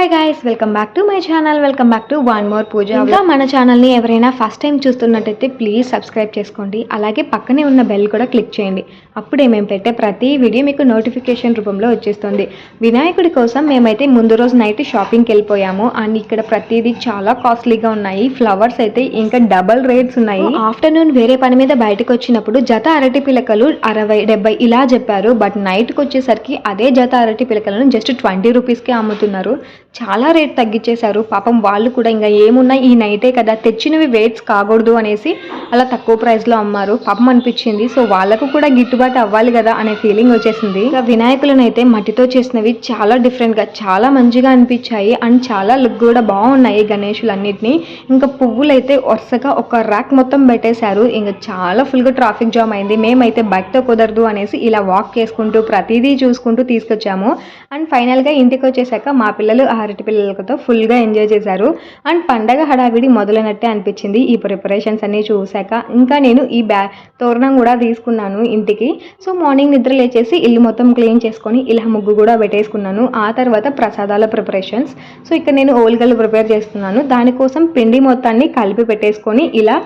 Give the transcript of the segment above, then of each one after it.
Hi guys welcome back to my channel welcome back to one more puja ఇంకా మన ఛానల్ని ఎవరైనా first time చూస్తున్నట్టయితే ప్లీజ్ సబ్స్క్రైబ్ చేసుకోండి. అలాగే పక్కనే ఉన్న బెల్ కూడా క్లిక్ చేయండి. అప్పుడే మేము పెట్టే ప్రతి వీడియో మీకు నోటిఫికేషన్ రూపంలో వచ్చేస్తుంది. వినాయకుడి కోసం మేమైతే ముందు రోజు నైట్ షాపింగ్కి వెళ్ళిపోయాము. అండ్ ఇక్కడ ప్రతిదీ చాలా కాస్ట్లీగా ఉన్నాయి. ఫ్లవర్స్ అయితే ఇంకా డబల్ రేట్స్ ఉన్నాయి. ఆఫ్టర్నూన్ వేరే పని మీద బయటకు వచ్చినప్పుడు జత అరటి పిలకలు అరవై డెబ్బై ఇలా చెప్పారు. బట్ నైట్కి వచ్చేసరికి అదే జత అరటి పిలకలను జస్ట్ ట్వంటీ రూపీస్కే అమ్ముతున్నారు. చాలా రేట్ తగ్గించేశారు పాపం వాళ్ళు కూడా ఇంకా ఏమున్నా ఈ నైటే కదా తెచ్చినవి వెయిట్స్ కాకూడదు అనేసి అలా తక్కువ ప్రైస్లో అమ్మారు. పాపం అనిపించింది. సో వాళ్ళకు కూడా గిట్టుబాటు అవ్వాలి కదా అనే ఫీలింగ్ వచ్చేసింది. ఇంకా వినాయకులను అయితే మట్టితో చేసినవి చాలా డిఫరెంట్గా చాలా మంచిగా అనిపించాయి. అండ్ చాలా లుక్ కూడా బాగున్నాయి గణేషులు అన్నిటిని ఇంకా పువ్వులు అయితే వరుసగా ఒక ర్యాక్ మొత్తం పెట్టేశారు. ఇంకా చాలా ఫుల్గా ట్రాఫిక్ జామ్ అయింది. మేమైతే బైక్తో కుదరదు అనేసి ఇలా వాక్ చేసుకుంటూ ప్రతిదీ చూసుకుంటూ తీసుకొచ్చాము. అండ్ ఫైనల్గా ఇంటికి వచ్చేసాక మా పిల్లలు ఆ అరటి పిల్లలతో ఫుల్గా ఎంజాయ్ చేశారు. అండ్ పండగ హడావిడి మొదలైనట్టే అనిపించింది ఈ ప్రిపరేషన్స్ అన్నీ చూశాక. ఇంకా నేను ఈ బ్యా తోరణం కూడా తీసుకున్నాను ఇంటికి. సో మార్నింగ్ నిద్ర లేచేసి ఇల్లు మొత్తం క్లీన్ చేసుకొని ఇలా ముగ్గు కూడా పెట్టేసుకున్నాను. ఆ తర్వాత ప్రసాదాల ప్రిపరేషన్స్. సో ఇక్కడ నేను ఓల్గలు ప్రిపేర్ చేస్తున్నాను. దానికోసం పిండి మొత్తాన్ని కలిపి పెట్టేసుకొని ఇలా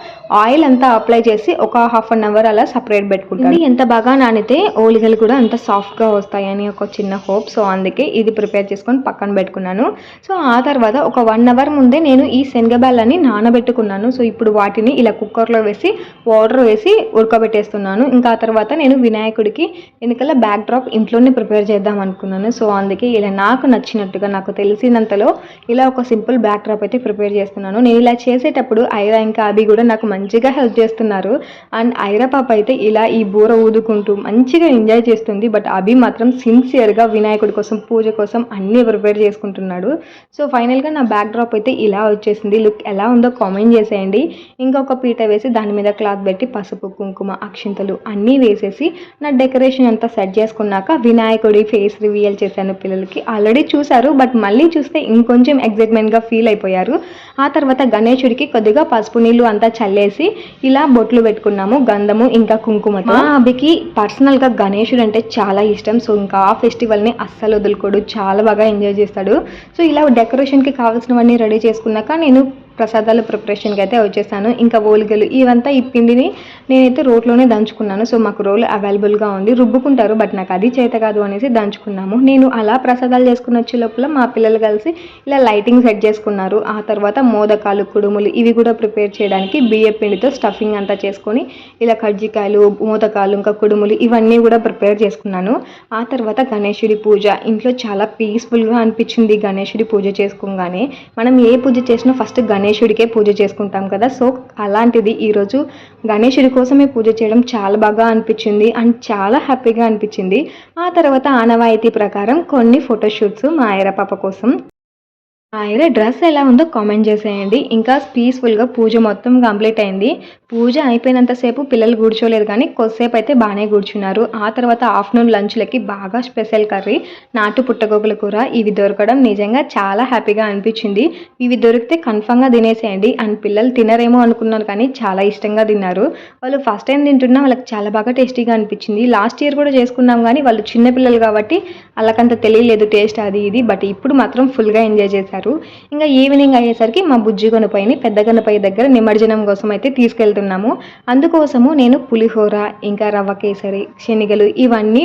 ఆయిల్ అంతా అప్లై చేసి ఒక హాఫ్ అన్ అవర్ అలా సపరేట్ పెట్టుకుంటాను. ఎంత బాగా నానితే ఓలిగలు కూడా అంత సాఫ్ట్గా వస్తాయని ఒక చిన్న హోప్. సో అందుకే ఇది ప్రిపేర్ చేసుకొని పక్కన పెట్టుకున్నాను. సో ఆ తర్వాత ఒక వన్ అవర్ ముందే నేను ఈ శనగబెల్లని నానబెట్టుకున్నాను. సో ఇప్పుడు వాటిని ఇలా కుక్కర్లో వేసి వాటర్ వేసి ఉడకబెట్టేస్తున్నాను. ఇంకా ఆ తర్వాత నేను వినాయకుడికి వెనకాల బ్యాక్ డ్రాప్ ఇంట్లోనే ప్రిపేర్ చేద్దాం అనుకున్నాను. సో అందుకే ఇలా నాకు నచ్చినట్టుగా నాకు తెలిసినంతలో ఇలా ఒక సింపుల్ బ్యాక్ డ్రాప్ అయితే ప్రిపేర్ చేస్తున్నాను. నేను ఇలా చేసేటప్పుడు ఐరా ఇంకా అభి కూడా నాకు మంచిగా హెల్ప్ చేస్తున్నారు. అండ్ ఐరా పాప అయితే ఇలా ఈ బూర ఊదుకుంటూ మంచిగా ఎంజాయ్ చేస్తుంది. బట్ అభి మాత్రం సిన్సియర్గా వినాయకుడి కోసం పూజ కోసం అన్నీ ప్రిపేర్ చేసుకుంటున్నాడు. సో ఫైనల్గా నా బ్యాక్ డ్రాప్ అయితే ఇలా వచ్చేసింది. లుక్ ఎలా ఉందో కామెంట్ చేసేయండి. ఇంకొక పీట వేసి దాని మీద క్లాత్ పెట్టి పసుపు కుంకుమ అక్షింతలు అన్నీ వేసేసి నా డెకరేషన్ అంతా సెట్ చేసుకున్నాక వినాయకుడి ఫేస్ రివీల్ చేశాను పిల్లలకి. ఆల్రెడీ చూశారు బట్ మళ్ళీ చూస్తే ఇంకొంచెం ఎగ్జైట్మెంట్గా ఫీల్ అయిపోయారు. ఆ తర్వాత గణేశుడికి కొద్దిగా పసుపు నీళ్ళు అంతా చల్లేసి ఇలా బొట్లు పెట్టుకున్నాము గంధము ఇంకా కుంకుమతో. మా అభికి పర్సనల్గా గణేశుడు అంటే చాలా ఇష్టం. సో ఇంకా ఆ ఫెస్టివల్ని అస్సలు వదులుకోడు. చాలా బాగా ఎంజాయ్ చేస్తాడు. సో ఇలా డెకరేషన్కి కావాల్సినవన్నీ రెడీ చేసుకున్నాక నేను ప్రసాదాల ప్రిపరేషన్కి అయితే వచ్చేసాను. ఇంకా ఓలిగలు ఇవంతా ఈ పిండిని నేనైతే రోట్లోనే దంచుకున్నాను. సో మాకు రోలు అవైలబుల్గా ఉంది. రుబ్బుకుంటారు బట్ నాకు అది చేత కాదు అనేసి దంచుకున్నాము. నేను అలా ప్రసాదాలు చేసుకుని వచ్చే లోపల మా పిల్లలు కలిసి ఇలా లైటింగ్ సెట్ చేసుకున్నారు. ఆ తర్వాత మోదకాలు కుడుములు ఇవి కూడా ప్రిపేర్ చేయడానికి బియ్య పిండితో స్టఫింగ్ అంతా చేసుకొని ఇలా కజ్జికాయలు మోదకాలు ఇంకా కుడుములు ఇవన్నీ కూడా ప్రిపేర్ చేసుకున్నాను. ఆ తర్వాత గణేశుడి పూజ. ఇంట్లో చాలా పీస్ఫుల్గా అనిపించింది గణేశుడి పూజ చేసుకోగానే. మనం ఏ పూజ చేసినా ఫస్ట్ గణేశుడికే పూజ చేసుకుంటాం కదా. సో అలాంటిది ఈరోజు గణేశుడి కోసమే పూజ చేయడం చాలా బాగా అనిపించింది అండ్ చాలా హ్యాపీగా అనిపించింది. ఆ తర్వాత ఆనవాయితీ ప్రకారం కొన్ని ఫోటోషూట్స్ మా ఐర పాప కోసం ఐర డ్రెస్ ఎలా ఉందో కామెంట్ చేసేయండి. ఇంకా పీస్ఫుల్గా పూజ మొత్తం కంప్లీట్ అయింది. పూజ అయిపోయినంతసేపు పిల్లలు కూర్చోలేదు కానీ కొద్దిసేపు అయితే బాగానే కూర్చున్నారు. ఆ తర్వాత ఆఫ్టర్నూన్ లంచ్లకి బాగా స్పెషల్ కర్రీ నాటు పుట్టగోగుల కూర. ఇవి దొరకడం నిజంగా చాలా హ్యాపీగా అనిపించింది. ఇవి దొరికితే కన్ఫామ్గా తినేసేయండి. అండ్ పిల్లలు తినరేమో అనుకున్నాను కానీ చాలా ఇష్టంగా తిన్నారు. వాళ్ళు ఫస్ట్ టైం తింటున్నా వాళ్ళకి చాలా బాగా టేస్టీగా అనిపించింది. లాస్ట్ ఇయర్ కూడా చేసుకున్నాం కానీ వాళ్ళు చిన్న పిల్లలు కాబట్టి వాళ్ళకంత తెలియలేదు టేస్ట్ అది ఇది. బట్ ఇప్పుడు మాత్రం ఫుల్గా ఎంజాయ్ చేశారు. ఇంకా ఈవినింగ్ అయ్యేసరికి మా బుజ్జి గణపైని పెద్ద దగ్గర నిమజ్జనం కోసం అయితే తీసుకెళ్తున్నాము. అందుకోసము నేను పులిహోర ఇంకా రవ్వ కేసరి శనిగలు ఇవన్నీ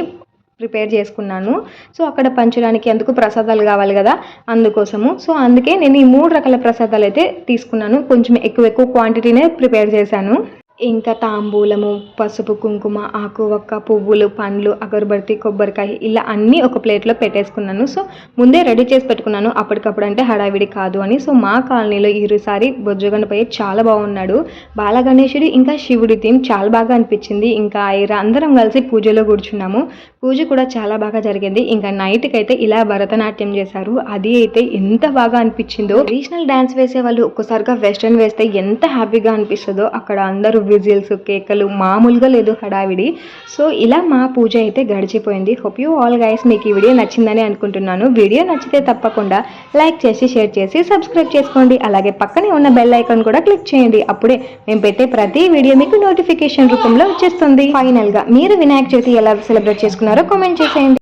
ప్రిపేర్ చేసుకున్నాను. సో అక్కడ పంచడానికి అందుకు ప్రసాదాలు కావాలి కదా అందుకోసము. సో అందుకే నేను ఈ మూడు రకాల ప్రసాదాలు అయితే తీసుకున్నాను. కొంచెం ఎక్కువ ఎక్కువ క్వాంటిటీనే ప్రిపేర్ చేశాను. ఇంకా తాంబూలము పసుపు కుంకుమ ఆకు ఒక్క పువ్వులు పండ్లు అగరబత్తి కొబ్బరికాయ ఇలా అన్నీ ఒక ప్లేట్లో పెట్టేసుకున్నాను. సో ముందే రెడీ చేసి పెట్టుకున్నాను. అప్పటికప్పుడు అంటే హడావిడి కాదు అని. సో మా కాలనీలో ఈసారి బొజ్జగండపై చాలా బాగున్నాడు. బాలగణేశుడు ఇంకా శివుడి థీమ్ చాలా బాగా అనిపించింది. ఇంకా ఐరా అందరం కలిసి పూజలో కూర్చున్నాము. పూజ కూడా చాలా బాగా జరిగింది. ఇంకా నైట్కి అయితే ఇలా భరతనాట్యం చేశారు. అది అయితే ఎంత బాగా అనిపించిందో. ట్రెడిషనల్ డ్యాన్స్ వేసే వాళ్ళు ఒక్కసారిగా వెస్ట్రన్ వేస్తే ఎంత హ్యాపీగా అనిపిస్తుందో అక్కడ అందరూ విజిల్స్ కేకలు మామూలుగా లేదు హడావిడి. సో ఇలా మా పూజ అయితే గడిచిపోయింది. హోప్ యూ ఆల్ గైస్ మీకు ఈ వీడియో నచ్చిందని అనుకుంటున్నాను. వీడియో నచ్చితే తప్పకుండా లైక్ చేసి షేర్ చేసి సబ్స్క్రైబ్ చేసుకోండి. అలాగే పక్కనే ఉన్న బెల్ ఐకాన్ కూడా క్లిక్ చేయండి. అప్పుడే మేము పెట్టే ప్రతి వీడియో మీకు నోటిఫికేషన్ రూపంలో వచ్చేస్తుంది. ఫైనల్గా మీరు వినాయక చవితి ఎలా సెలబ్రేట్ చేసుకున్నారో కామెంట్ చేసేయండి.